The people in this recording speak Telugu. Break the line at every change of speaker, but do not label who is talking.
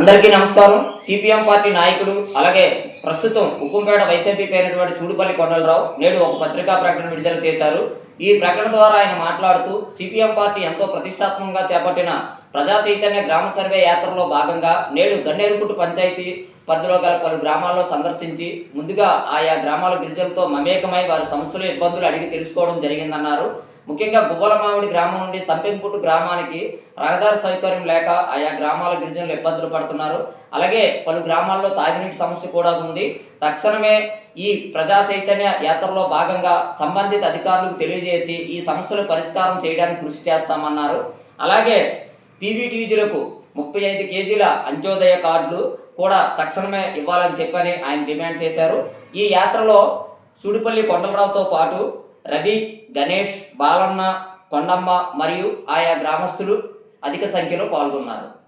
అందరికీ నమస్కారం. సిపిఎం పార్టీ నాయకుడు అలాగే ప్రస్తుతం ఉక్కుంపేట వైసీపీ పేరినటువంటి చూడుపల్లి కొండలరావు నేడు ఒక పత్రికా ప్రకటన విడుదల చేశారు. ఈ ప్రకటన ద్వారా ఆయన మాట్లాడుతూ సిపిఎం పార్టీ ఎంతో ప్రతిష్టాత్మకంగా చేపట్టిన ప్రజా చైతన్య గ్రామ సర్వే యాత్రలో భాగంగా నేడు గన్నేరుకుట్టు పంచాయతీ పరిధిలో గల పలు గ్రామాల్లో సందర్శించి ముందుగా ఆయా గ్రామాల గిరిజనులతో మమేకమై వారి సమస్యలు ఇబ్బందులు అడిగి తెలుసుకోవడం జరిగిందన్నారు. ముఖ్యంగా గువ్వలమావిడి గ్రామం నుండి సంపెంపుట్టు గ్రామానికి రహదారి సౌకర్యం లేక ఆయా గ్రామాల గిరిజనులు ఇబ్బందులు పడుతున్నారు. అలాగే పలు గ్రామాల్లో తాగునీటి సమస్య కూడా ఉంది. తక్షణమే ఈ ప్రజా చైతన్య యాత్రలో భాగంగా సంబంధిత అధికారులకు తెలియజేసి ఈ సమస్యలు పరిష్కారం చేయడానికి కృషి చేస్తామన్నారు. అలాగే పీవీటీజీలకు ముప్పై ఐదు కేజీల అంత్యోదయ కార్డులు కూడా తక్షణమే ఇవ్వాలని చెప్పని ఆయన డిమాండ్ చేశారు. ఈ యాత్రలో సుడిపల్లి కొండలరావుతో పాటు రవి గణేష్ బాలన్న కొండమ్మ మరియు ఆయా గ్రామస్తులు అధిక సంఖ్యలో పాల్గొన్నారు.